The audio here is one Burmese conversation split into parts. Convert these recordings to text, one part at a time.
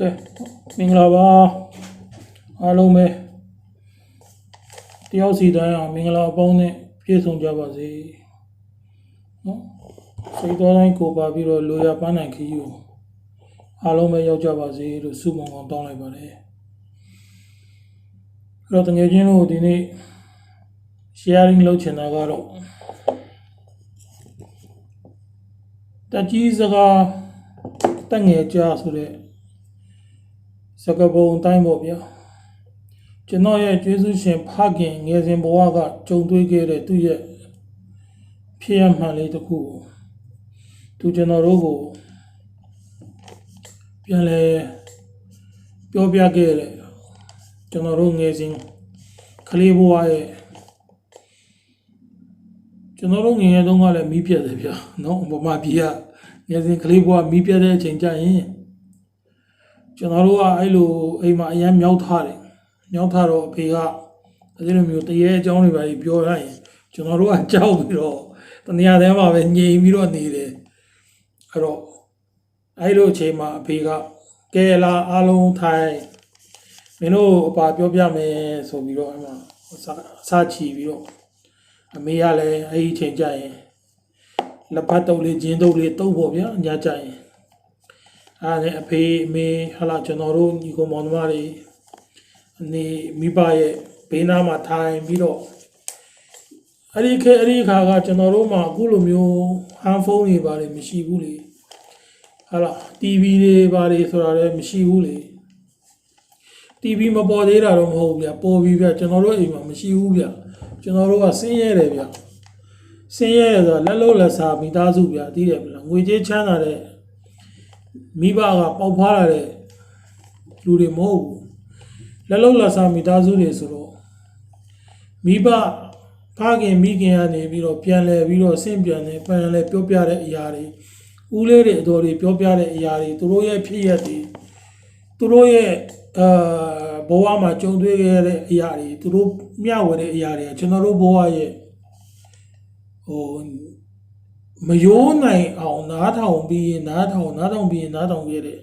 ကဲမင်္ဂလာပါအားလုံးပဲတယောက်စီတိုင်းအောင်မင်္ဂလာပေါင်းနဲ့ပြည့်စုံကြပါစေနော်စိတ်တော်တိုင်းကိုပါပြီးတော့လိုရပန်းနိုင်ခီးကိုအားလုံးပဲရောက်ကြပါစေလို့ဆုမွန်ကောင်းတောင်းလိုက်ပါတယ်အဲ့တော့တကယ်ချင်းတို့ဒီနေ့ sharing လုပ်ချင်တာကတော့တကြီးစကားတက်ငယ်ကြားဆိုတဲ့ စကပုံအတိုင်းပေါ့ဗျာကျွန်တော်ရဲ့ကျေးဇူးရှင်ဖခင်ငယ်စဉ်ဘဝကကြုံတွေ့ခဲ့တဲ့သူ့ရဲ့ဖြစ်ရမှန်လေးတစ်ခုကိုသူကျွန်တော်တို့ကိုပြန်လဲပြောပြခဲ့တဲ့ကျွန်တော်တို့ငယ်စဉ်ကလေးဘဝရဲ့ကျွန်တော်တို့ငယ်ငယ်တုန်းကလည်းမီးပြတ်တယ်ဗျာနော်ဗမာပြည်ကငယ်စဉ်ကလေးဘဝမီးပြတ်တဲ့အချိန်ကျရင် ကျွန်တော်တို့ကအဲ့လိုအိမ်မှာအရန်မြောက်ထားတယ်မြောက်ထားတော့အဖေကအဲ့လိုမျိုးတရေအကြောင်းတွေပါပြီးပြောရရင်ကျွန်တော်တို့ကကြောက်ပြီးတော့တနေရာထဲမှာပဲငြိမ်ပြီးတော့နေတယ်အဲ့တော့အဲ့လိုအချိန်မှာအဖေကကဲလာအားလုံးထိုင်မင်းတို့အပါပြောပြမယ်ဆိုပြီးတော့အဲ့မှာစစချီပြီးတော့အမေကလည်းအဲ့ဒီအချိန်ကျရင်လက်ပတ်တုပ်လေးဂျင်းတုပ်လေးတုပ်ဖို့ဗျာညကျရင် အားနဲ့အဖေအမေဟာလာကျွန်တော်တို့ညီကောင်မောင်နှမတွေအနေမိဘရဲ့ဘေးနားမှာထိုင်ပြီးတော့အဲ့ဒီခေတ်အဲ့ဒီခါကကျွန်တော်တို့မှာအခုလိုမျိုးဟန်ဖုန်းတွေပါတယ်မရှိဘူးလေဟာလာ TV တွေပါတယ်ဆိုတာလည်းမရှိဘူးလေ TV မပေါ်သေးတာတော့မဟုတ်ဘူးဗျပေါ်ပြီးဗျကျွန်တော်တို့အိမ်မှာမရှိဘူးဗျကျွန်တော်တို့ကစင်းရဲတယ်ဗျစင်းရဲတယ်ဆိုတာလက်လုံးလက်စားမိသားစုဗျသိတယ်မလားငွေကြေးချမ်းသာတဲ့ မိဘကပေါက်ဖွားလာတဲ့လူတွေမဟုတ်ဘူးလက်လုံးလက်စားမိသားစုတွေဆိုတော့မိဘဖခင်မိခင်ကနေပြီးတော့ပြန်လဲပြီးတော့ဆင့်ပြန်တယ်ပြန်လဲပြောပြတဲ့အရာတွေဦးလေးတွေအတော်တွေပြောပြတဲ့အရာတွေသူတို့ရဲ့ဖြစ်ရက်တွေသူတို့ရဲ့အာဘဝမှာကြုံတွေ့ခဲ့တဲ့အရာတွေသူတို့မျှဝေတဲ့အရာတွေကကျွန်တော်တို့ဘဝရဲ့ဟို မယိုးနိုင်အောင်နားထောင်ပြီးရင်နားထောင်နားထောင်ပြီးရင်နားထောင်ခဲ့တဲ့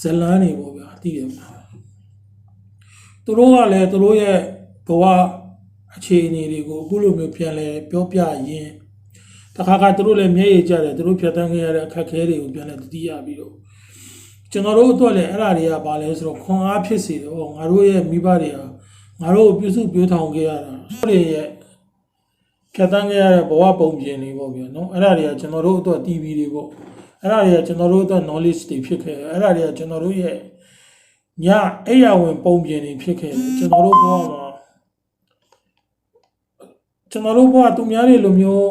ဇလန်းတွေပေါ့ဗျာသိတယ်မလားသူတို့ကလည်းသူတို့ရဲ့ဘဝအခြေအနေတွေကိုအခုလိုမျိုးပြန်လဲပြောပြရင်းတခါကသူတို့လည်းမျက်ရည်ကျတယ်သူတို့ဖြတ်တန်းခဲ့ရတဲ့အခက်အခဲတွေကိုပြန်လဲတတိယပြီးတော့ကျွန်တော်တို့အတွက်လည်းအဲ့ဒါတွေကဘာလဲဆိုတော့ခွန်အားဖြစ်စေတော့ငါတို့ရဲ့မိဘတွေဟာငါတို့ကိုပြုစုပြောထောင်ခဲ့ရတာသူတို့ရဲ့ ဖြတ်တန်းခဲ့ရတဲ့ဘဝပုံပြင်တွေပေါ့ဗျာနော်အဲ့ဒါတွေကကျွန်တော်တို့အတွက် TV တွေပေါ့အဲ့ဒါတွေကကျွန်တော်တို့အတွက် knowledge တွေဖြစ်ခဲ့တယ်အဲ့ဒါတွေကကျွန်တော်တို့ရဲ့ညအိယာဝင်ပုံပြင်တွေဖြစ်ခဲ့တယ်ကျွန်တော်တို့ဘဝမှာကျွန်တော်တို့ဘဝသူများတွေလိုမျိုး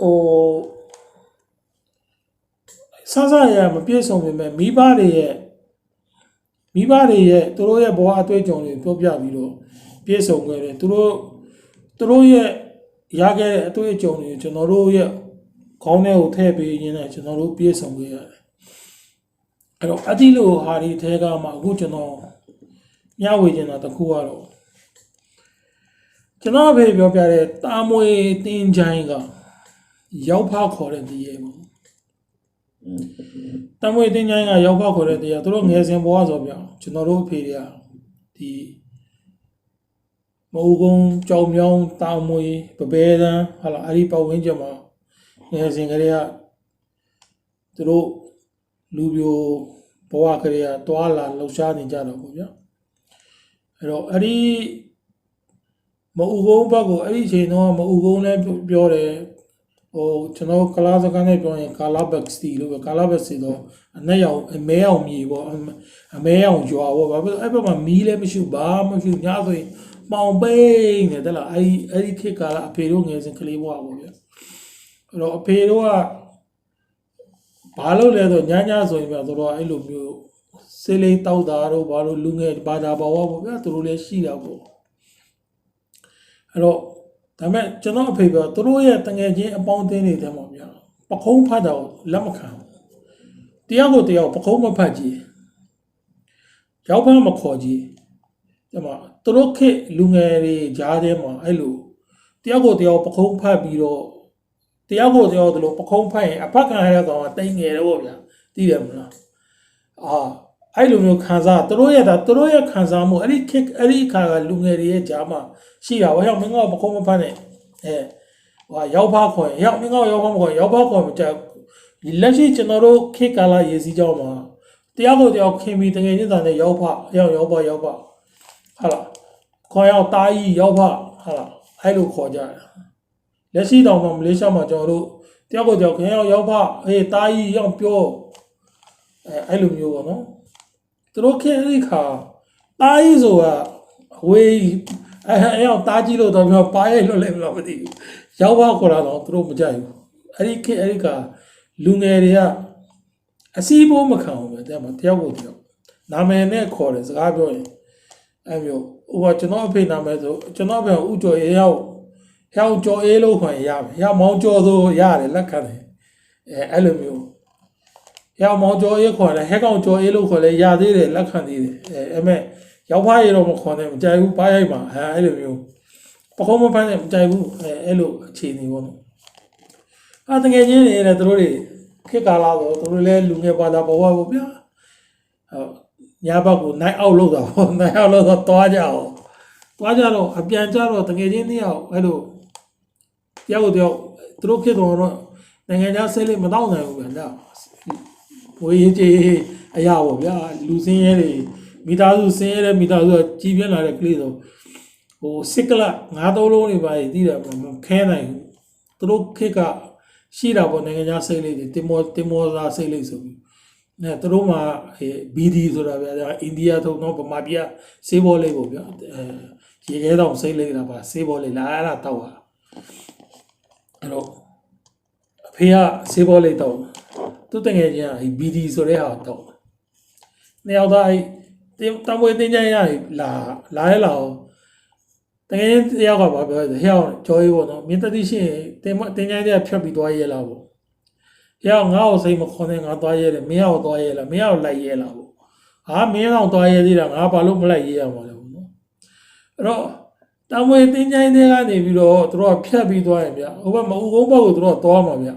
ဟိုစစရမပြည့်စုံပေမဲ့မိဘတွေရဲ့မိဘတွေရဲ့သူတို့ရဲ့ဘဝအတွေ့အကြုံတွေပြောပြပြီးတော့ပြည့်စုံခဲ့တယ်သူတို့သူတို့ရဲ့ ရခဲ့တဲ့အတွေ့အကြုံတွေကျွန်တော်တို့ရဲ့ခေါင်းထဲကိုထည့်ပေးရင်းနဲ့ကျွန်တော်တို့ပြည့်စုံခဲ့ရတယ်။အဲ့တော့အတိလိုဟာဒီထဲကမှအခုကျွန်တော်မျှဝေချင်တာတစ်ခုကတော့ကျွန်တော်အဖေပြောပြတဲ့တာမွေတင်းချိုင်းကရောက်ဖောက်ခေါ်တဲ့တရေပေါ့။တာမွေတင်းချိုင်းကရောက်ဖောက်ခေါ်တဲ့တရေသူတို့ငယ်စဉ်ဘဝဆိုပြကျွန်တော်တို့အဖေတွေကဒီ မအူကုန်းကြောင်မြောင်းတောင်မွေပပဲတန်းဟာလာအဲ့ဒီပတ်ဝန်းကျင်မှာငယ်စဉ်ကလေးကသူတို့လူပြိုဘဝကလေးကတွာလာလှူရှားနေကြတော့ပေါ့ဗျာအဲ့တော့အဲ့ဒီမအူကုန်းဘက်ကိုအဲ့ဒီအချိန်တော့မအူကုန်းလည်းပြောတယ်ဟိုကျွန်တော်ကလာစကန်နဲ့ပြောရင်ကာလာဘက်စတီလို့ပဲကာလာဘက်စီတော့အနက်ရောင်အမဲရောင်မြေပေါ့အမအမဲရောင်ကြွားပေါ့ဘာဖြစ်လို့အဲ့ဘက်မှာမီးလည်းမရှိဘူးဘာမှမရှိဘူးညဆိုရင် မောင်ပိန်းနေတယ်လားအဲ့ဒီအဲ့ဒီခေတ်ကလာအဖေတို့ငယ်စဉ်ကလေးဘွားပေါ့ဗျာအဲ့တော့အဖေတို့ကဘာလို့လဲဆိုညညဆိုရင်ဗျာသူတို့ကအဲ့လိုမျိုးစေးလေးတောက်တာတို့ဘာလို့လူငယ်ဘာသာဘဝပေါ့ဗျာသူတို့လည်းရှိတာပေါ့အဲ့တော့ဒါပေမဲ့ကျွန်တော်အဖေပြောသူတို့ရဲ့တငယ်ချင်းအပေါင်းအသင်းတွေထဲမှာဗျာပခုံးဖတ်တာကိုလက်မခံဘူးတရားကိုတရားပခုံးမဖတ်ကြည့်ရောက်ဖမ်းမခေါ်ကြည့် ဒီမှာသူတို့ခေတ်လူငယ်တွေကြားထဲမှာအဲ့လိုတရားကိုတရားပခုံးဖတ်ပြီးတော့တရားကိုတရားတို့လိုပခုံးဖတ်ရင်အဖက်ခံရတဲ့ကောင်ကတိမ်ငယ်တယ်ပေါ့ဗျာသိတယ်မလားအာအဲ့လိုမျိုးခံစားသူတို့ရဲ့ဒါသူတို့ရဲ့ခံစားမှုအဲ့ဒီခက်အဲ့ဒီခါကလူငယ်တွေရဲ့ကြားမှာရှိတာဘာကြောင့်မင်းကပခုံးမဖတ်နဲ့အဲဟိုရောက်ဖားခွန်ရောက်မင်းကရောက်ဖားမခွန်ရောက်ဖားခွန်မတက်ဒီလက်ရှိကျွန်တော်တို့ခေတ်ကာလရေစီးကြောင်းမှာတရားကိုတရားခင်ပြီးတကယ်ချင်းတန်တဲ့ရောက်ဖားရောက်ရောက်ဖားရောက်ဖား ဟာလားခေါ်ရောက်တားကြီးရောက်ဖားဟာလားအဲ့လိုခေါ်ကြတယ်လက်ရှိတောင်မှမလေးရှားမှာကျွန်တော်တို့တရားကိုတရားခင်ရောက်ရောက်ဖားအေးတားကြီးရောက်ပြောအဲအဲ့လိုမျိုးပေါ့နော်သူတို့ခေတ်အဲ့ဒီခါတားကြီးဆိုတာအဝေးအဲအဲအောင်တားကြီးလို့တော့ပြောပါရဲ့လို့လည်းမလို့မသိဘူးရောက်ပါခေါ်တာတော့သူတို့မကြိုက်ဘူးအဲ့ဒီခေတ်အဲ့ဒီခါလူငယ်တွေကအစီးဘိုးမခံဘူးပဲတဲ့မှာတယောက်ကိုတယောက်နာမည်နဲ့ခေါ်တယ်စကားပြောရင် အဲ့မျိုးဟိုကကျွန်တော်အဖေနာမည်ဆိုကျွန်တော်အဖေကဥကျော်ရေရောက်ရောက်ကျော်အေးလို့ခေါ်ရင်ရမယ်ရောက်မောင်းကျော်ဆိုရတယ်လက်ခံတယ်အဲအဲ့လိုမျိုးရောက်မောင်ကျော်အေးခေါ်တယ်ဟဲကောင်ကျော်အေးလို့ခေါ်လဲရသေးတယ်လက်ခံသေးတယ်အဲအဲ့မဲ့ရောက်ဖားရတော့မခေါ်နဲ့မကြိုက်ဘူးပါရိုက်မှာအဲအဲ့လိုမျိုးပခုံးမဖမ်းနဲ့မကြိုက်ဘူးအဲအဲ့လိုအခြေအနေပေါ့နော်အာတကယ်ချင်းနေတယ်သူတို့တွေခေတ်ကာလဆိုသူတို့လည်းလူငယ်ပါတာဘဝပေါ့ဗျာဟုတ် ညာဘက်ကိုနိုင်အောက်လောက်တာပေါ့နိုင်အောက်လောက်တော့တွားကြအောင်တွားကြတော့အပြန်ကြတော့တကယ်ချင်းနှစ်ယောက်အဲ့လိုတယောက်ကိုတယောက်သူတို့ခေတ်တော်တော့နိုင်ငံခြားဆက်လက်မတော့နိုင်ဘူးဗျာဒါဝေးရေးကြီးအရာပေါ့ဗျာလူစင်းရဲတွေမိသားစုစင်းရဲတဲ့မိသားစုကကြီးပြင်းလာတဲ့ကလေးဆိုဟိုစစ်ကလငါးသုံးလုံးတွေပါတည်တယ်ပေါ့မခဲနိုင်ဘူးသူတို့ခက်ကရှိတာပေါ့နိုင်ငံခြားစိတ်လေးတွေတင်မောတင်မောသားစိတ်လေးဆိုပြီး အဲသူတို့မှာဘီဒီဆိုတာဗျာဒါအိန္ဒိယထုံတော့ဗမာပြည်စေးဘောလေးပေါ့ဗျာအဲရေခဲတောင်စိတ်လေးတာပါစေးဘောလေးလာအဲ့ဒါတောက်တာအဲ့တော့အဖေကစေးဘောလေးတောက်သူတငယ်ချင်းကဒီ BD ဆိုတဲ့ဟာတော့နှစ်ယောက်သားအဲ့တင်တမွေတင်ကြရလာလာရဲလာအောင်တငယ်ချင်းတယောက်ကဘာပြောလဲဟဲ့အောင်ကြော်ရေးပေါ့နော်မင်းတတိရှိရင်တင်မတင်ကြရဖြတ်ပြီးသွားရဲလာပေါ့ ဟဲ့အောင်ငါ့ကိုစိတ်မခေါ်နဲ့ငါသွားရဲတယ်မင်းအောင်သွားရဲလားမင်းအောင်လိုက်ရဲလားပေါ့ဟာမင်းအောင်သွားရဲသေးတာငါဘာလို့မလိုက်ရဲရမှာလဲပေါ့နော်အဲ့တော့တမွေတင်ကြတဲ့ကနေပြီးတော့သူတို့ကဖြတ်ပြီးသွားရင်ဗျဟိုဘက်မဟုတ်ဘက်ကိုသူတို့ကသွားမှာဗျ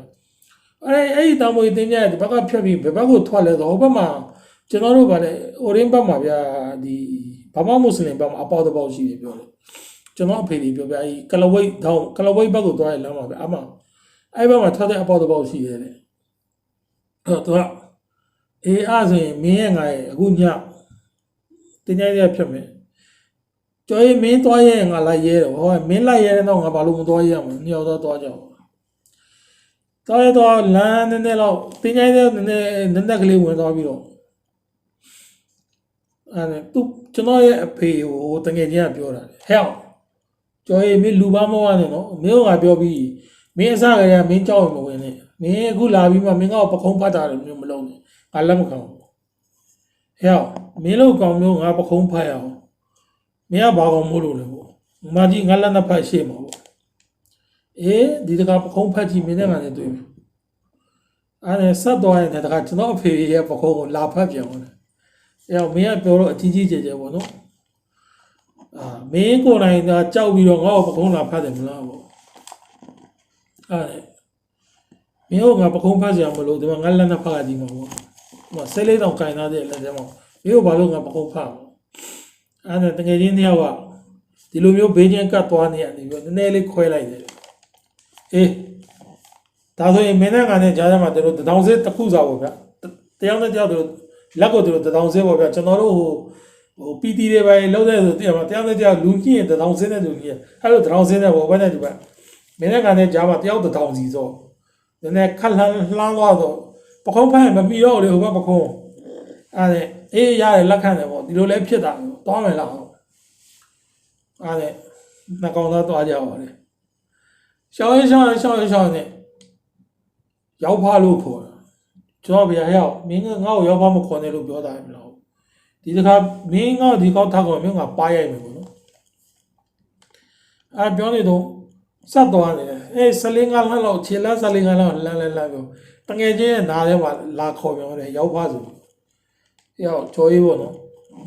အဲ့အဲ့ဒီတောင်မွေတင်ကြတဲ့ဘက်ကဖြတ်ပြီးဘယ်ဘက်ကိုထွက်လဲဆိုဟိုဘက်မှာကျွန်တော်တို့ဗာလေအိုရင်းဘက်မှာဗျာဒီဘာမမွတ်စလင်ဘက်မှာအပေါက်တစ်ပေါက်ရှိတယ်ပြောတယ်ကျွန်တော်အဖေကြီးပြောပြအဲ့ကလဝိတ်တောင်ကလဝိတ်ဘက်ကိုသွားရလမ်းမှာဗျအမအဲ့ဘက်မှာထွက်တဲ့အပေါက်တစ်ပေါက်ရှိတယ်တဲ့ အဲ့တော့သူကအေးအဲ့ဆိုရင်မင်းရဲ့ငါရဲ့အခုညတင်ကြတဲ့ဖြတ်မယ်ကျော်ရင်မင်းသွားရဲငါလိုက်ရဲတော့ဟောမင်းလိုက်ရဲတော့ငါဘာလို့မသွားရဲရမလဲညောတော့သွားကြအောင်တော်ရတော့လမ်းနည်းနည်းတော့တင်းကြိုင်းတဲ့နည်းနည်းနည်းနည်းကလေးဝင်သွားပြီးတော့အဲသူကျွန်တော်ရဲ့အဖေဟိုတငယ်ချင်းကပြောတာဟဲ့ကျော်ရီမင်းလူပါမဝနဲ့နော်မင်းကပြောပြီးမင်းအစကတည်းကမင်းကြောက်ရင်မဝင်နဲ့ မင်းအခုလာပြီးမှမင်းကပခုံးဖတ်တာလည်းမျိုးမလုပ်နဲ့ငါလက်မခံဘူးဟဲ့မင်းလို့ကောင်မျိုးငါပခုံးဖတ်ရအောင်မင်းကဘာကောင်မို့လို့လဲပေါ့မကြီးငါလက်နဲ့ဖတ်ရှေ့မှာပေါ့အေးဒီတကပခုံးဖက်ကြည့်မင်းနဲ့ငါနဲ့တွေ့ပြီအဲ့ဒါဆက်သွားရင်တခါကျွန်တော်အဖေရဲ့ပခုံးကိုလာဖက်ပြန်ဝင်တယ်အဲ့တော့မင်းကပြောတော့အကြီးကြီးကျယ်ကျယ်ပေါ့နော်အာမင်းကိုယ်တိုင်ကကြောက်ပြီးတော့ငါ့ကိုပခုံးလာဖက်တယ်မလားပေါ့အဲ့ဒါ မင်းကငါပခုံးဖက်စရာမလိုဒီမှာငါလက်နဲ့ဖက်ကြည့်မှာပေါ့ဟိုဆဲလေးတောင်ကင်ထားတဲ့လက်ထဲမှာမင်းတို့ဘာလို့ငါပခုံးဖက်အောင်အဲ့ဒါတကယ်ချင်းတယောက်ကဒီလိုမျိုးဘေးချင်းကတ်သွားနေရတယ်ပြီးတော့နည်းနည်းလေးခွဲလိုက်တယ်အေးဒါဆိုရင်မင်းနဲ့ငါနဲ့ကြားထဲမှာတို့တထောင်စဲတစ်ခုစားပေါ့ဗျာတယောက်နဲ့တယောက်တို့လက်ကိုတို့တထောင်စဲပေါ့ဗျာကျွန်တော်တို့ဟိုဟိုပီတီတွေပဲလောက်တဲ့ဆိုတရားမှာတယောက်နဲ့တယောက်လူကြီးရင်တထောင်စဲနဲ့လူကြီးရင်အဲ့လိုတထောင်စဲနဲ့ပေါ့ဘယ်နဲ့ဒီပဲမင်းနဲ့ငါနဲ့ကြားမှာတယောက်တထောင်စီဆို နည်းနည်းခက်လှမ်းလှမ်းသွားတော့ပခုံးဖမ်းမပြီးတော့လေဟိုဘက်ပခုံးအဲ့ဒါအေးရတယ်လက်ခံတယ်ပေါ့ဒီလိုလဲဖြစ်တာသွားမယ်လားအဲ့ဒါနှကောင်သားသွားကြပါလေရှောင်းရင်ရှောင်းရင်ရှောင်းရင်ရှောင်းရင်ရောက်ဖားလို့ခေါ်တာကျွန်တော်ဗျာဟဲ့မင်းကငါ့ကိုရောက်ဖားမခေါ်နဲ့လို့ပြောတာမလားဒီတခါမင်းငါ့ကိုဒီကောက်ထားကောမင်းကပါရိုက်မယ်ပေါ့နော်အဲပြောနေတော့စတ်သွားတယ် အေးဆလင်းကလှမ်းလောက်ခြေလက်ဆလင်းကလှမ်းလှမ်းလှမ်းလှမ်းပြောတငယ်ချင်းရဲ့နားထဲမှာလာခေါ်ပြောတယ်ရောက်ဖားဆိုရောက်ကြော်ရေးပေါ့နော်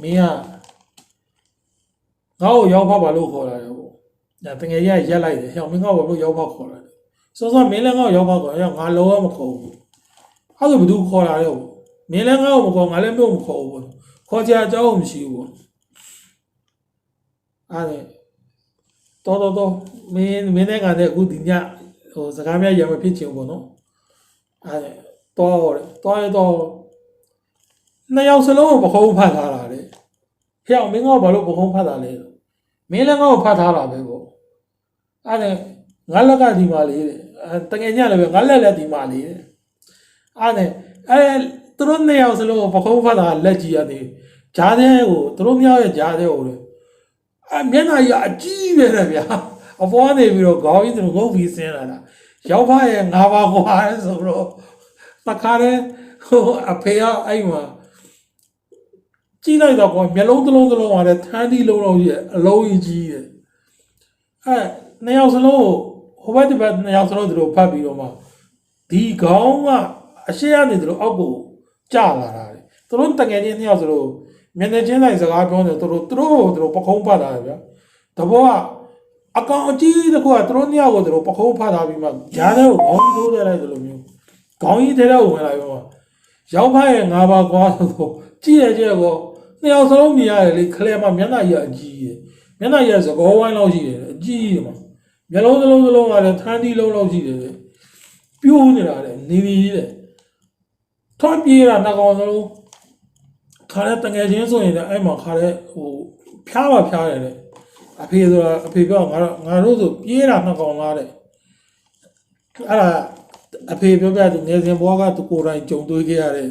မင်းကငါ့ကိုရောက်ဖားပါလို့ခေါ်တာလေပေါ့။ဒါတကယ်ကြီးရက်လိုက်တယ်။ဟဲ့မင်းကဘာလို့ရောက်ပေါက်ခေါ်လာလဲ။စောစောမင်းလည်းငါ့ကိုရောက်ပေါက်ခေါ်ရငါလောရမခေါ်ဘူး။အဲ့ဒါဘယ်သူခေါ်လာလဲ။မင်းလည်းငါ့ကိုမခေါ်ငါလည်းမင်းကိုမခေါ်ဘူးပေါ့ခေါ်ချင်အကြောင်းမရှိဘူးပေါ့အဲ့ဒါ တော်တော်တော်မင်းမင်းနဲ့ကလည်းအခုဒီညဟိုစကားများရမဖြစ်ချင်ဘူးပေါ့နော်အဲ့ဒါတော်တယ်တော်ရတော့နှစ်ယောက်စလုံးကိုပခုံးဖတ်ထားတာလေဖျောက်မင်းကဘာလို့ပခုံးဖတ်တာလဲမင်းလည်းငါ့ကိုဖတ်ထားတာပဲပေါ့အဲ့ဒါငါလက်ကဒီမှာလေးတဲ့အဲတကယ်ညလည်းပဲငါလက်လည်းဒီမှာလေးတဲ့အဲ့ဒါအဲသူတို့နှစ်ယောက်စလုံးကိုပခုံးဖတ်တာလက်ကြီးရတယ်ဂျားတဲ့ကိုသူတို့မြောက်ရဲ့ဂျားတဲ့ကိုလေ အမျက်နှာကြီးအကြီးပဲတဲ့ဗျာအပေါ်နေပြီးတော့ခေါင်းကြီးသူတို့ငုတ်ပြီးဆင်းလာတာရောက်ဖရဲ့ငါးပါးကွာဆိုတော့တခါတည်းဟိုအဖေကအဲ့မှာကြည့်လိုက်တော့ကွာမျက်လုံးတစ်လုံးတစ်လုံးကလည်းထန်းတီလုံးလုံးကြီးအလုံးကြီးကြီးတယ်အဲနှစ်ယောက်စလုံးကိုဟိုဘက်ဒီဘက်နှစ်ယောက်စလုံးသူတို့ဖတ်ပြီးတော့မှဒီခေါင်းကအရှိကနေသူတို့အောက်ကိုကျလာတာလေသူတို့တကယ်ချင်းနှစ်ယောက်စလုံး မျက်နှာချင်းဆိုင်စကားပြောနေသူတို့သူတို့ကိုသူတို့ပခုံးပတ်တာလေဗျာတဘောကအကောင်အကြီးတစ်ခုကသူတို့နှစ်ယောက်ကိုသူတို့ပခုံးဖတ်ထားပြီးမှဂျားတဲ့ကိုခေါင်းကြီးထိုးတယ်လိုက်တယ်လို့မျိုးခေါင်းကြီးထဲတော့ဝင်လာပြီးမှရောက်ဖရဲ့ငါးပါးကွာဆိုတော့ကြည့်ရကြကောနှစ်ယောက်စလုံးမြင်ရတယ်လေခလဲမှာမျက်နှာကြီးအကြီးရဲ့မျက်နှာကြီးကသကောဝိုင်းလောက်ရှိတယ်အကြီးတယ်မှာမျက်လုံးတစ်လုံးတစ်လုံးကလည်းထန်းတီးလုံးလောက်ရှိတယ်လေပြိုးနေတာလေနေနေတယ်ထွန်ပြေးတာနှစ်ကောင်စလုံး ခါတဲ့တငယ်ချင်းဆိုရင်လည်းအဲ့မှာခါတဲ့ဟိုဖျားပါဖျားတယ်လေအဖေဆိုတာအဖေပြောငါတို့ငါတို့ဆိုပြေးတာနှစ်ကောင်သားတဲ့အဲ့ဒါအဖေပြောပြသူငယ်စဉ်ဘွားကသူကိုယ်တိုင်ကြုံတွေ့ခဲ့ရတဲ့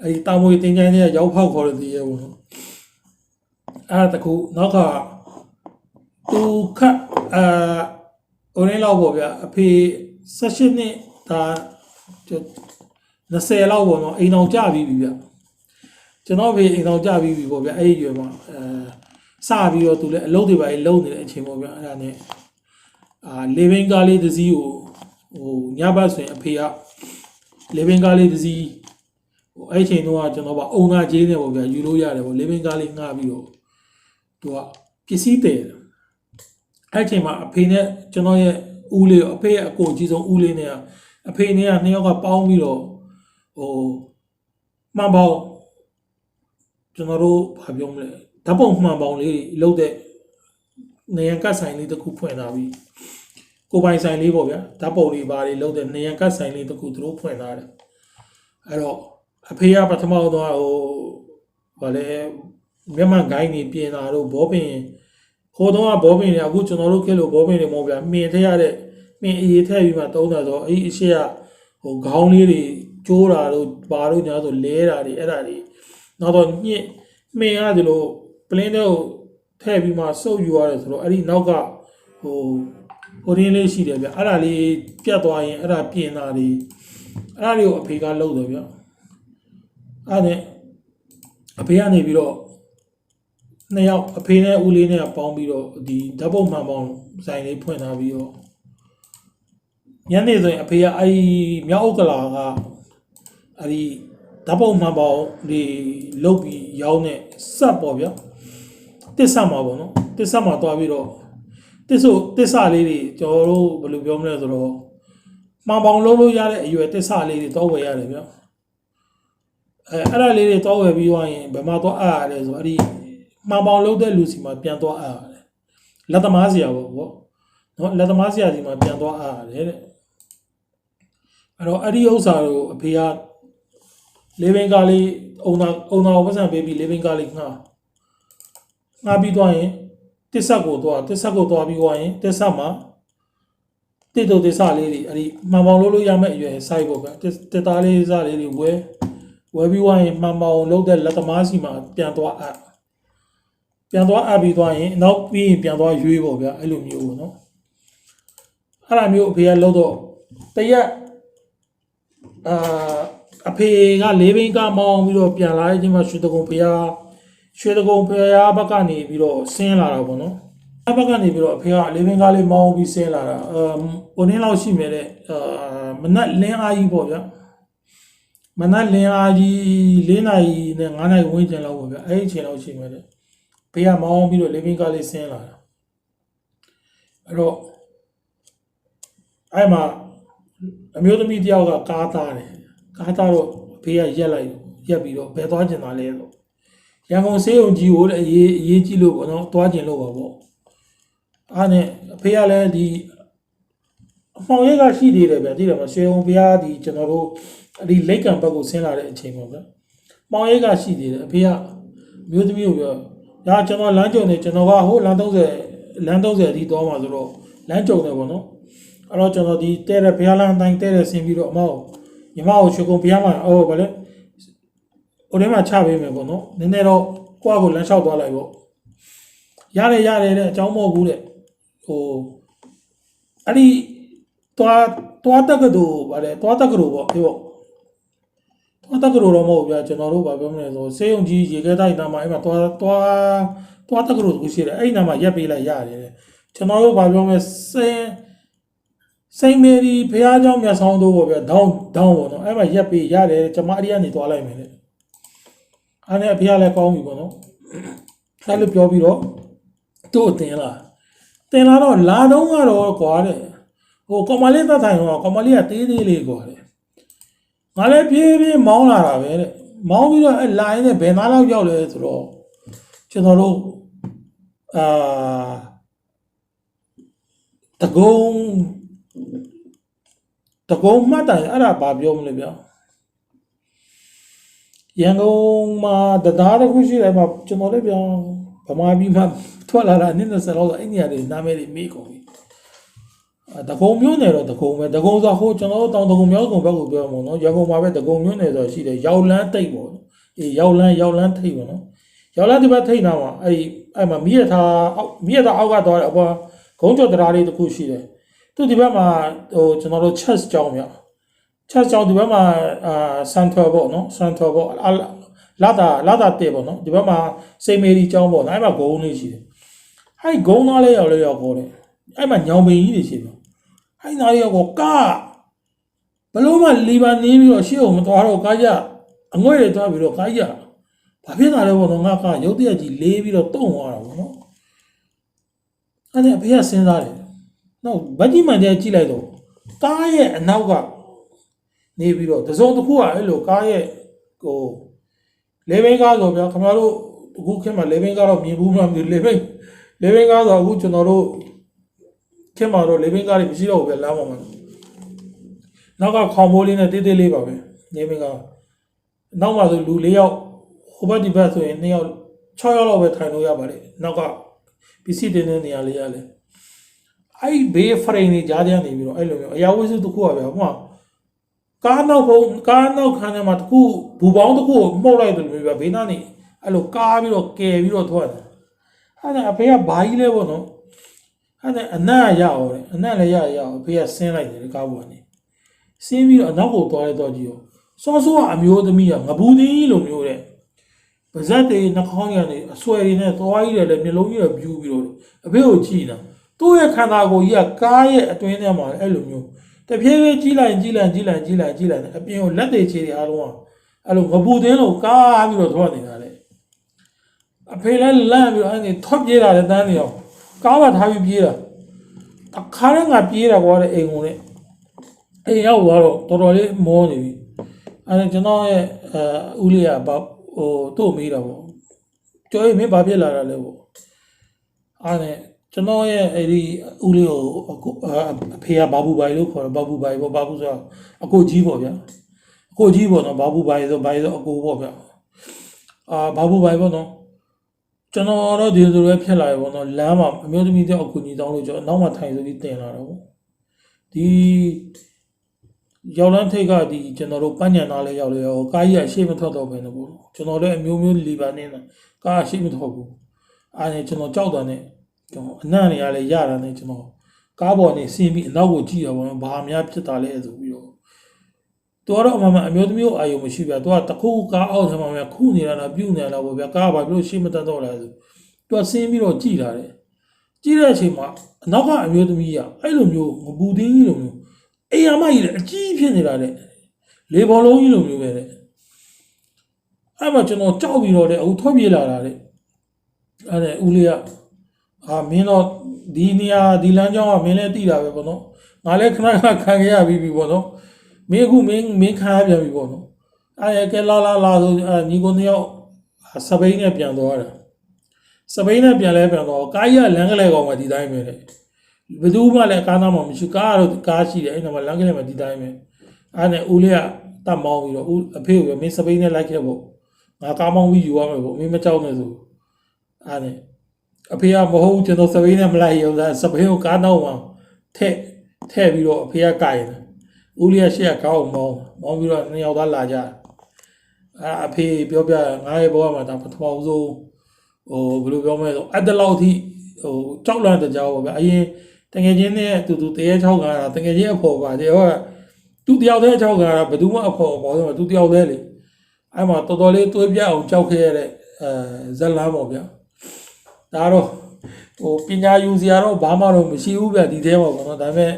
အဲ့ဒီတာမွေတင်ချိုင်းတဲ့ရောက်ဖောက်ခေါ်တဲ့တည်းရဲ့ဘုံအဲ့ဒါတခုနောက်ကသူခတ်အာဟိုရင်းလောက်ပေါ့ဗျာအဖေ16နှစ်ဒါ20လောက်ပေါ့နော်အိမ်အောင်ကြပြီးပြီဗျ ကျွန်တော်ဖေအိမ်အောင်ကြပြီးပြီပေါ့ဗျာအဲ့ဒီရွယ်မှာအဲစပြီးတော့သူလည်းအလုပ်တွေပါလုံးနေတဲ့အချိန်ပေါ့ဗျာအဲ့ဒါနဲ့အာ living ကားလေးတစ်စီးကိုဟိုညဘက်ဆိုရင်အဖေက living ကားလေးတစ်စီးဟိုအဲ့ချိန်တော့ကျွန်တော်ကအုံနာကြီးနေပေါ့ဗျာယူလို့ရတယ်ပေါ့ living ကားလေးငှားပြီးတော့သူကပစ္စည်းတည်တယ်အဲ့ချိန်မှာအဖေနဲ့ကျွန်တော်ရဲ့ဦးလေးအဖေရဲ့အကိုအကြီးဆုံးဦးလေးနဲ့ကအဖေနဲ့ကနှစ်ယောက်ကပေါင်းပြီးတော့ဟိုမှန်ပေါင်း ကျွန်တော်တို့ဘာပြောမလဲဓာတ်ပုံမှန်ပေါင်းလေးလှုပ်တဲ့နေရန်ကတ်ဆိုင်လေးတစ်ခုဖွင့်လာပြီးကိုပိုင်ဆိုင်လေးပေါ့ဗျာဓာတ်ပုံလေးပါလေးလှုပ်တဲ့နေရန်ကတ်ဆိုင်လေးတစ်ခုသူတို့ဖွင့်လာတယ်အဲ့တော့အဖေကပထမတော့ဟိုဘာလဲမြန်မာဂိုင်းနေပြင်လာတော့ဘောပင်ဟိုတော့ဘောပင်တွေအခုကျွန်တော်တို့ခေတ်လို့ဘောပင်တွေမဟုတ်ဗျာမြင်ထည့်ရတဲ့မြင်အေးထည့်ပြီးမှတုံးတာဆိုအဲ့ဒီအရှိကဟိုခေါင်းလေးတွေကျိုးတာတို့ဘာလို့ညာဆိုလဲတာတွေအဲ့ဒါတွေ နောက်တော့ညစ်မြင်ရတယ်လို့ပလင်းတော့ထည့်ပြီးမှစုပ်ယူရတယ်ဆိုတော့အဲ့ဒီနောက်ကဟိုဟိုရင်းလေးရှိတယ်ဗျအဲ့ဒါလေးပြတ်သွားရင်အဲ့ဒါပြင်တာတွေအဲ့ဒါတွေကိုအဖေကလုပ်တယ်ဗျအဲ့ဒါအဖေကနေပြီးတော့နှစ်ယောက်အဖေနဲ့ဦးလေးနဲ့ပေါင်းပြီးတော့ဒီဓာတ်ပုံမှန်ပေါင်းဆိုင်လေးဖွင့်ထားပြီးတော့ညနေဆိုရင်အဖေကအဲ့ဒီမြောက်ဥက္ကလာကအဲ့ဒီ ဓာတ်ပုံမှန်ပေါင်းဒီလုတ်ပြီးရောင်းတဲ့စက်ပေါ့ဗျာတစ္ဆာမှာပေါ့နော်တစ္ဆာမှာတွားပြီးတော့တစ္ဆိုတစ္ဆာလေးတွေကျွန်တော်တို့ဘယ်လိုပြောမလဲဆိုတော့မှန်ပေါင်းလုံးလို့ရတဲ့အရွယ်တစ္ဆာလေးတွေတော့ဝယ်ရတယ်ဗျာအဲအဲ့ဒါလေးတွေတော့ဝယ်ပြီးသွားရင်ဘယ်မှာတော့အားရတယ်ဆိုအဲ့ဒီမှန်ပေါင်းလုံးတဲ့လူစီမှာပြန်တော့အားရတယ်လက်သမားစီရပေါ့ပေါ့နော်လက်သမားစီရစီမှာပြန်တော့အားရတယ်တဲ့အဲ့တော့အဲ့ဒီဥစ္စာကိုအဖေက လေဘင်ကားလေးအုံနာအုံနာကိုပတ်စံပေးပြီးလေဘင်ကားလေးငှားငှားပြီးသွားရင်တစ်ဆက်ကိုသွားတစ်ဆက်ကိုသွားပြီးသွားရင်တစ်ဆက်မှာတစ်တို့တစ်စလေးတွေအဲ့ဒီမှန်ပေါင်းလို့လို့ရမယ့်အရွယ် site ပေါ့ဗျတစ်တစ်သားလေးစလေးတွေဝဲဝဲပြီးသွားရင်မှန်ပေါင်းလုံးတဲ့လက်သမားစီမှာပြန်သွားအပ်ပြန်သွားအပ်ပြီးသွားရင်နောက်ပြီးရင်ပြန်သွားရွေးပေါ့ဗျအဲ့လိုမျိုးပေါ့နော်အဲ့လိုမျိုးအဖေကလုံးတော့တရက်အာ အဖေကလေးဘင်းကမောင်းပြီးတော့ပြန်လာတဲ့အချိန်မှာရွှေတကုံဖေယားရွှေတကုံဖေယားဘက်ကနေပြီးတော့ဆင်းလာတာပေါ့နော်အဘက်ကနေပြီးတော့အဖေကလေးဘင်းကားလေးမောင်းပြီးဆင်းလာတာအာဟိုနည်းလောက်ရှိမြဲတဲ့အာမနက်လင်းအားကြီးပေါ့ဗျာမနက်လင်းအားကြီး၄နာရီနဲ့၅နာရီဝန်းကျင်လောက်ပေါ့ဗျာအဲ့ဒီအချိန်လောက်ရှိမြဲတဲ့ဖေကမောင်းပြီးတော့လေးဘင်းကားလေးဆင်းလာတာအဲ့တော့အဲ့မှာအမျိုးသမီးတယောက်ကကားသားတယ် ကားသားတော့ဖေးကရက်လိုက်ရက်ပြီးတော့ဘယ်သွားကျင်တာလဲဆိုရန်ကုန်စေးုံကြီးကိုလည်းအရေးအရေးကြီးလို့ပေါ့နော်သွားကျင်လို့ပါပေါ့အားနဲ့အဖေကလည်းဒီအမှောင်ရိပ်ကရှိသေးတယ်ဗျသိတယ်မဆွေုံဘုရားဒီကျွန်တော်တို့ဒီလိတ်ကံဘက်ကိုဆင်းလာတဲ့အချိန်ပေါ့ဗျမှောင်ရိပ်ကရှိသေးတယ်အဖေကမျိုးသမီးကိုပြောညာကျွန်တော်လမ်းကြုံနေကျွန်တော်ကဟိုလမ်း30လမ်း30အထိသွားမှာဆိုတော့လမ်းကြုံနေပေါ့နော်အဲ့တော့ကျွန်တော်ဒီတဲ့တဲ့ဘုရားလမ်းအတိုင်းတဲ့တဲ့ဆင်းပြီးတော့အမော ညီမကိုရွှေကုံဘုရားမှာအော်ဗလဲဟိုထဲမှာချပေးမယ်ပေါ့နော်နည်းနည်းတော့ကိုယ့်အကိုလမ်းလျှောက်သွားလိုက်ပေါ့ရတယ်ရတယ်တဲ့အကြောင်းမဟုတ်ဘူးတဲ့ဟိုအဲ့ဒီတွားတွားတက်ကတူဗါလဲတွားတက်ကတူပေါ့ဒီပေါ့တွားတက်ကတူတော့မဟုတ်ဘူးဗျာကျွန်တော်တို့ဗာပြောမလဲဆိုစေယုံကြီးရေခဲတိုက်နာမှာအဲ့မှာတွားတွားတွားတက်ကတူတခုရှိတယ်အဲ့ဒီနာမှာရက်ပေးလိုက်ရတယ်တဲ့ကျွန်တော်တို့ဗာပြောမလဲစင် စိန်မေရီဖះเจ้าမြတ်ဆောင်တို့ပေါ့ဗျာဒေါင်းဒေါင်းပေါ့နော်အဲ့မှာရက်ပေးရတယ်တဲ့ကျွန်မအဲ့ဒီကနေတွားလိုက်မယ်တဲ့အဲ့နဲ့အဖေကလည်းကောင်းပြီပေါ့နော်အဲ့လိုပြောပြီးတော့သူ့အတင်လာတင်လာတော့လာတော့ကတော့ကွာတဲ့ ဟိုကောင်မလေးသက်ဆိုင်တော့ကောင်မလေးကတေးသေးလေးကွာတဲ့ငါလည်းပြေးပြေးမောင်းလာတာပဲတဲ့မောင်းပြီးတော့အဲလိုင်းနဲ့ဘယ်နာလောက်ရောက်လဲဆိုတော့ကျွန်တော်တို့အာတကုံ တကုံမှတ်တိုင်အဲ့ဒါဘာပြောမလဲဗျာရန်ကုန်မှာတရားတစ်ခုရှိတယ်မှာကျွန်တော်လည်းဗျာဗမာပြည်မှာထွက်လာတာနည်းနည်းဆက်တော့အဲ့နေရာတွေနာမည်တွေမေ့ကုန်ပြီအဲတကုံမျိုးနယ်တော့တကုံပဲတကုံဆိုဟိုကျွန်တော်တို့တောင်တကုံမြောက်ကုံဘက်ကိုပြောမှာနော်ရန်ကုန်မှာပဲတကုံမျိုးနယ်ဆိုရှိတယ်ရောက်လန်းတိတ်ပေါ့နော်အေးရောက်လန်းရောက်လန်းထိတ်ပေါ့နော်ရောက်လန်းဒီဘက်ထိတ်နာမှာအဲ့ဒီအဲ့မှာမိရထားအောက်မိရထားအောက်ကသွားတယ်အပေါ်ဂုံးကျော်တရားလေးတစ်ခုရှိတယ် သူဒီဘက်မှာဟိုကျွန်တော်တို့ chess ကြောင်းမြ chess ကြောင်းဒီဘက်မှာအာ center ပေါ့နော် center ပေါ့အာလာတာလာတာတေပေါ့နော်ဒီဘက်မှာစိန်မေရီကြောင်းပေါ့နော်အဲ့မှာဂုံးလေးရှိတယ်အဲ့ဒီဂုံးသားလေးရောက်လေးရောက်ခေါ်တယ်အဲ့မှာညောင်ပင်ကြီးတွေရှိတယ်အဲ့ဒီနာရီကောကားဘလို့မှလီဘာနေပြီးတော့ရှေ့ကိုမသွားတော့ကားကြအငွေ့တွေသွားပြီးတော့ကားကြဘာဖြစ်တာလဲပေါ့နော်ငါကရုတ်တရက်ကြီးလေးပြီးတော့တုံသွားတာပေါ့နော်အဲ့ဒါအဖေကစဉ်းစားတယ် နောက်ဗတ်ကြီးမှန်တဲ့ကြည့်လိုက်တော့ကားရဲ့အနောက်ကနေပြီးတော့တစုံတစ်ခုကအဲ့လိုကားရဲ့ဟိုလေဘင်းကားဆိုဗျာခင်ဗျားတို့အခုခေတ်မှာလေဘင်းကားတော့မြင်ဘူးမလားမသိဘူးလေဘင်းလေဘင်းကားဆိုအခုကျွန်တော်တို့ခင်မှာတော့လေဘင်းကားတွေမရှိတော့ဘူးပဲလမ်းပေါ်မှာနောက်ကခေါင်မိုးလေးနဲ့တေးသေးလေးပါပဲနေဘင်းကားနောက်မှာဆိုလူ၄ယောက်ဟိုဘက်ဒီဘက်ဆိုရင်၂ယောက်6ယောက်လောက်ပဲထိုင်လို့ရပါတယ်နောက်ကပစ္စည်းတင်တဲ့နေရာလေးရလဲ အဲ့ဘေးဖရိန်တွေကြားကြားနေပြီးတော့အဲ့လိုမျိုးအရာဝတ္ထုတစ်ခုပါပဲဟိုမှာကားနောက်ဘုံကားနောက်ခန်းထဲမှာတစ်ခုဘူပေါင်းတစ်ခုကိုမှုတ်လိုက်တယ်လို့ပဲဘေးနားနေအဲ့လိုကားပြီးတော့ကယ်ပြီးတော့ထွက်တယ်အဲ့ဒါအဖေကဘာကြီးလဲပေါ့နော်အဲ့ဒါအနံ့ရအောင်လေအနံ့လည်းရရအောင်ဖေးကဆင်းလိုက်တယ်ကားပေါ်ကနေဆင်းပြီးတော့အနောက်ကိုသွားလိုက်တော့ကြည့်ရောစောစောကအမျိုးသမီးကငဘူးသေးလိုမျိုးတဲ့ပါဇက်တွေနှာခေါင်းရနေအဆွဲတွေနဲ့သွားကြီးတယ်လေမျိုးလုံးကြီးတော့ပြူးပြီးတော့အဖေကိုကြည့်တာ သူ့ရဲ့ခန္ဓာကိုယ်ကြီးကကားရဲ့အတွင်းထဲမှာအဲ့လိုမျိုးတဖြည်းဖြည်းကြီးလိုက်ကြီးလိုက်ကြီးလိုက်ကြီးလိုက်ကြီးလိုက်အပြင်ကိုလက်တွေခြေတွေအားလုံးကအဲ့လိုငဘူးသေးလို့ကားပြီးတော့ထွက်နေတာလေအဖေလည်းလန့်ပြီးတော့အဲ့ဒီထွက်ပြေးတာလည်းတန်းနေအောင်ကားပါထားပြီးပြေးတာတခါနဲ့ငါပြေးတာကွာတဲ့အိမ်ကုန်နဲ့အိမ်ရောက်သွားတော့တော်တော်လေးမောနေပြီအဲဒါကျွန်တော်ရဲ့အဲဦးလေးကဘာဟိုတို့မေးတာပေါ့ကျော်ရေးမင်းဘာဖြစ်လာတာလဲပေါ့အားနဲ့ ကျွန်တော်ရဲ့အဲ့ဒီဦးလေးကိုအခုအဖေကဘာဘူးပိုင်လို့ခေါ်တယ်ဘာဘူးပိုင်ပေါ့ဘာဘူးဆိုတော့အကိုကြီးပေါ့ဗျာအကိုကြီးပေါ့နော်ဘာဘူးပိုင်ဆိုဘာဆိုအကိုပေါ့ဗျာအာဘာဘူးပိုင်ပေါ့နော်ကျွန်တော်တော့ဒီလိုပဲဖြစ်လာပြီပေါ့နော်လမ်းမှာအမျိုးသမီးတယောက်အကူကြီးတောင်းလို့ကျွန်တော်နောက်မှထိုင်ဆိုပြီးတင်လာတော့ပေါ့ဒီရောက်လန်းထိတ်ကဒီကျွန်တော်တို့ပညာနာလေးရောက်လေရောကားကြီးကရှေ့မထွက်တော့ဘဲနဲ့ပေါ့ကျွန်တော်လည်းအမျိုးမျိုးလီပါနေတာကားရှေ့မထွက်ဘူးအားနဲ့ကျွန်တော်ကြောက်တာနဲ့ ကျွန်တော်အနံ့နေရလဲရတာနဲ့ကျွန်တော်ကားပေါ်နေဆင်းပြီးအနောက်ကိုကြည့်ရပါတော့ဘာများဖြစ်တာလဲဆိုပြီးတော့သူကတော့အမှန်မှန်အမျိုးသမီးကိုအာယုံမရှိဗျာသူကတခုကားအောက်ထဲမှာများခုနေတာလားပြုတ်နေတာလားပေါ့ဗျာကားကဘာဖြစ်လို့ရှေ့မတက်တော့လဲဆိုသူကဆင်းပြီးတော့ကြည့်လာတယ်ကြည့်တဲ့အချိန်မှာအနောက်ကအမျိုးသမီးကအဲ့လိုမျိုးငပူတင်းကြီးလိုမျိုးအိမ်ယာမကြီးလည်းအကြီးဖြစ်နေတာတဲ့လေဘောလုံးကြီးလိုမျိုးပဲတဲ့အဲ့မှာကျွန်တော်ကြောက်ပြီးတော့တဲ့အခုထွက်ပြေးလာတာတဲ့အဲ့ဒါဦးလေးက အာမင်းတော့ဒီနေရာဒီလမ်းကြောင်းကမင်းလည်းသိတာပဲပေါ့နော်ငါလည်းခဏခဏခံခဲ့ရပြီးပြီပေါ့နော်မင်းအခုမင်းမင်းခါရပြန်ပြီပေါ့နော်အဲကဲလာလာလာဆိုအဲညီကိုနှစ်ယောက်စပိန်နဲ့ပြန်သွားတာစပိန်နဲ့ပြန်လဲပြန်သွားကားကြီးကလမ်းကလေးကောင်မှဒီတိုင်းပဲလေဘယ်သူမှလည်းကားနာမှမရှိကားကတော့ကားရှိတယ်အဲ့တော့လမ်းကလေးမှဒီတိုင်းပဲအဲ့နဲ့ဦးလေးကတတ်မောင်းပြီးတော့ဦးအဖေကိုမင်းစပိန်နဲ့လိုက်ခဲ့ဖို့ငါကားမောင်းပြီးယူရမယ်ပေါ့မင်းမကြောက်နဲ့ဆိုအဲ့နဲ့ အဖေကမဟုတ်ဘူးကျွန်တော်စပိန်နဲ့မလိုက်ရုံသားစပိန်ကိုကားနောက်မှထဲ့ထဲ့ပြီးတော့အဖေကကြိုက်တယ်ဦးလေးကရှေ့ကကောင်းမောင်းမောင်းပြီးတော့နှစ်ယောက်သားလာကြတယ်အဲ့အဖေပြောပြငါရဲ့ဘဝမှာဒါပထမဆုံးဟိုဘယ်လိုပြောမလဲဆိုအဲ့တလောက်ထိဟိုကြောက်လန့်တကြောပေါ့ဗျာအရင်တငယ်ချင်းနဲ့တူတူတရေချောက်ကားတာတငယ်ချင်းအဖော်ပါတဲ့ဟောသူတယောက်တည်းချောက်ကားတာဘယ်သူမှအဖော်ပေါ်တော့သူတယောက်တည်းလေအဲ့မှာတော်တော်လေးတွေးပြအောင်ကြောက်ခဲ့ရတဲ့အဲဇက်လန်းပေါ့ဗျာ ဒါတော့ဟိုပညာယူစရာတော့ဘာမှတော့မရှိဘူးဗျဒီထဲမှာပေါ့နော်ဒါပေမဲ့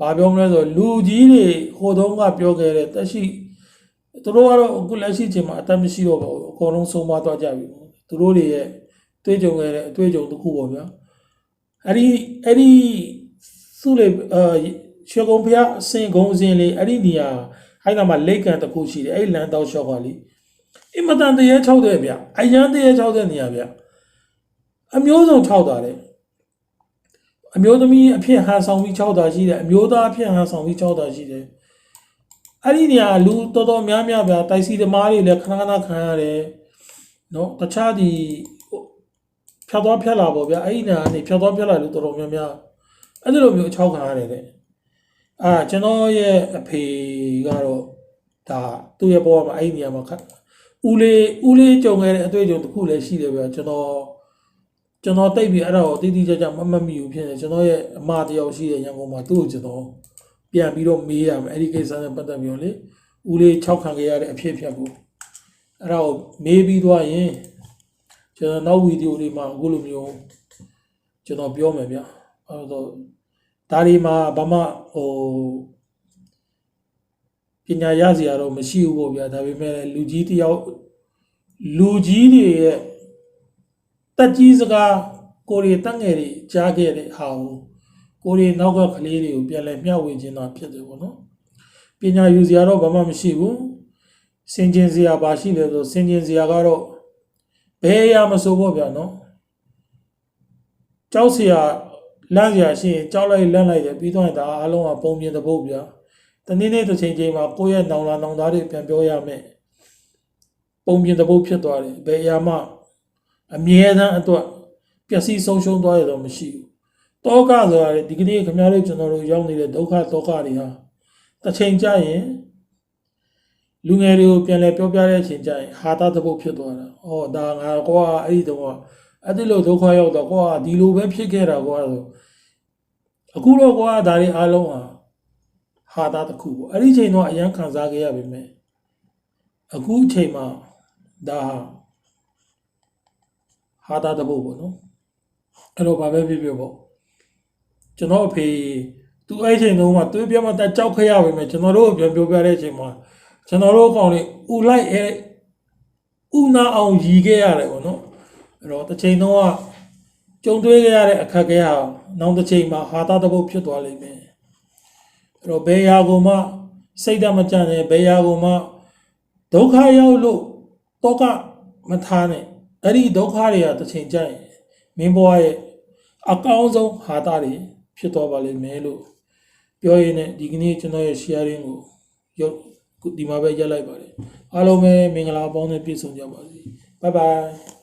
ဘာပြောမလဲဆိုလူကြီးတွေဟိုတုန်းကပြောခဲ့တဲ့တက်ရှိသူတို့ကတော့အခုလက်ရှိချိန်မှာအသက်မရှိတော့ပါဘူးအကုန်လုံးဆုံးမသွားကြပြီသူတို့တွေရဲ့တွေးကြုံခဲ့တဲ့အတွေ့အကြုံတစ်ခုပေါ့ဗျာအဲ့ဒီအဲ့ဒီသူ့လေအာရွှေကုန်းဖျားအစင်ကုန်းအစင်လေးအဲ့ဒီနေရာအဲ့ဒါမှာလိတ်ကန်တစ်ခုရှိတယ်အဲ့ဒီလမ်းတောက်လျှောက်ကလေအင်မတန်တရေ၆တဲ့ဗျအရန်တရေ၆တဲ့နေရာဗျ အမျိုးစုံ၆တာလေအမျိုးသမီးအဖြစ်ဟန်ဆောင်ပြီး၆တာရှိတယ်အမျိုးသားအဖြစ်ဟန်ဆောင်ပြီး၆တာရှိတယ်အဲ့ဒီနေရာလူတော်တော်များများဗျာတိုက်စီသမားတွေလည်းခဏခဏခံရတယ်နော်တခြားဒီဟိုဖြတ်သွားဖြတ်လာပေါ့ဗျာအဲ့ဒီနေရာကနေဖြတ်သွားဖြတ်လာလူတော်တော်များများအဲ့ဒီလိုမျိုးအချောက်ခံရတယ်တဲ့အာကျွန်တော်ရဲ့အဖေကတော့ဒါသူ့ရဲ့ဘဝမှာအဲ့ဒီနေရာမှာခက်ဦးလေးဦးလေးကြုံခဲ့တဲ့အတွေ့အကြုံတစ်ခုလည်းရှိတယ်ဗျာကျွန်တော် ကျွန်တော်တိတ်ပြီးအဲ့ဒါကိုတိတိကျကျမမတ်မိဘူးဖြစ်နေကျွန်တော်ရဲ့အမတယောက်ရှိတဲ့ရန်ကုန်မှာသူ့ကိုကျွန်တော်ပြန်ပြီးတော့မေးရမယ်အဲ့ဒီကိစ္စနဲ့ပတ်သက်ပြီးတော့လေဦးလေး6ခံခဲ့ရတဲ့အဖြစ်အပျက်ကိုအဲ့ဒါကိုမေးပြီးသွားရင်ကျွန်တော်နောက်ဗီဒီယိုလေးမှာအခုလိုမျိုးကျွန်တော်ပြောမယ်ဗျအဲ့တော့ဒါဒီမှာဘာမှဟိုပညာရစရာတော့မရှိဘူးပေါ့ဗျာဒါပေမဲ့လူကြီးတယောက်လူကြီးတွေရဲ့ တက်ကြီးစကားကိုရီတက်ငယ်တွေကြားခဲ့တဲ့ဟာကိုကိုရီနောက်ကကလေးတွေကိုပြန်လဲမျှဝေခြင်းတာဖြစ်တယ်ပေါ့နော်ပညာယူစရာတော့ဘာမှမရှိဘူးစင်ကျင်စရာဘာရှိလဲဆိုစင်ကျင်စရာကတော့ဘယ်အရာမဆိုပေါ့ဗျာနော်ကြောက်စရာလန့်စရာရှိရင်ကြောက်လိုက်လန့်လိုက်တယ်ပြီးတော့ရင်ဒါအားလုံးကပုံပြင်တဲ့ပုတ်ဗျာတနေ့နေ့တစ်ချိန်ချိန်မှာကိုယ့်ရဲ့နောင်လာနောင်သားတွေပြန်ပြောရမယ်ပုံပြင်တဲ့ပုတ်ဖြစ်သွားတယ်ဘယ်အရာမှ အမြဲတမ်းအတွက်ပျက်စီးဆုံးရှုံးသွားရတော့မရှိဘူးတောကဆိုတာလေဒီကနေ့ခင်ဗျားတို့ကျွန်တော်တို့ရောက်နေတဲ့ဒုက္ခတောကတွေဟာတစ်ချိန်ကြာရင်လူငယ်တွေကိုပြန်လဲပြောပြတဲ့အချိန်ကြာရင်ဟာတာတပုတ်ဖြစ်သွားတာ။အော်ဒါငါကွာအဲ့ဒီတော့ကအဲ့ဒီလိုဒုက္ခရောက်တော့ကွာဒီလိုပဲဖြစ်ခဲ့တာကွာဆိုအခုတော့ကွာဒါတွေအားလုံးဟာဟာတာတစ်ခုပေါ့အဲ့ဒီချိန်တော့အရန်ခံစားခဲ့ရပါမယ်။အခုချိန်မှာဒါဟာ တာတပုတ်ပေါ့နော်။အဲ့တော့ဘာပဲဖြစ်ဖြစ်ပေါ့ကျွန်တော်အဖေသူအဲ့ချိန်တုန်းကသွေးပြတ်မတက်ကြောက်ခဲ့ရပါမယ်ကျွန်တော်တို့ပြန်ပြောပြတဲ့အချိန်မှာကျွန်တော်တို့ကောင်လေးဥလိုက်အဲဥနာအောင်ရီခဲ့ရတယ်ပေါ့နော်အဲ့တော့တစ်ချိန်တုန်းကကြုံတွေ့ခဲ့ရတဲ့အခက်အခဲဟာနောက်တစ်ချိန်မှာဟာတာတပုတ်ဖြစ်သွားလိမ့်မယ်အဲ့တော့ဘယ်ရာကိုမှစိတ်ဓာတ်မကြနဲ့ဘယ်ရာကိုမှဒုက္ခရောက်လို့တော့ကမထားနဲ့ အဲ့ဒီဒုက္ခတွေကတစ်ချိန်ကျရင်မင်းဘဝရဲ့အကောင်းဆုံးဟာတာတွေဖြစ်သွားပါလိမ့်မယ်လို့ပြောရင်းနဲ့ဒီကနေ့ကျွန်တော်ရဲ့ sharing ကိုရုပ်ဒီမှာပဲရက်လိုက်ပါတယ်အားလုံးပဲမင်္ဂလာပေါင်းနဲ့ပြည့်စုံကြပါစေ bye bye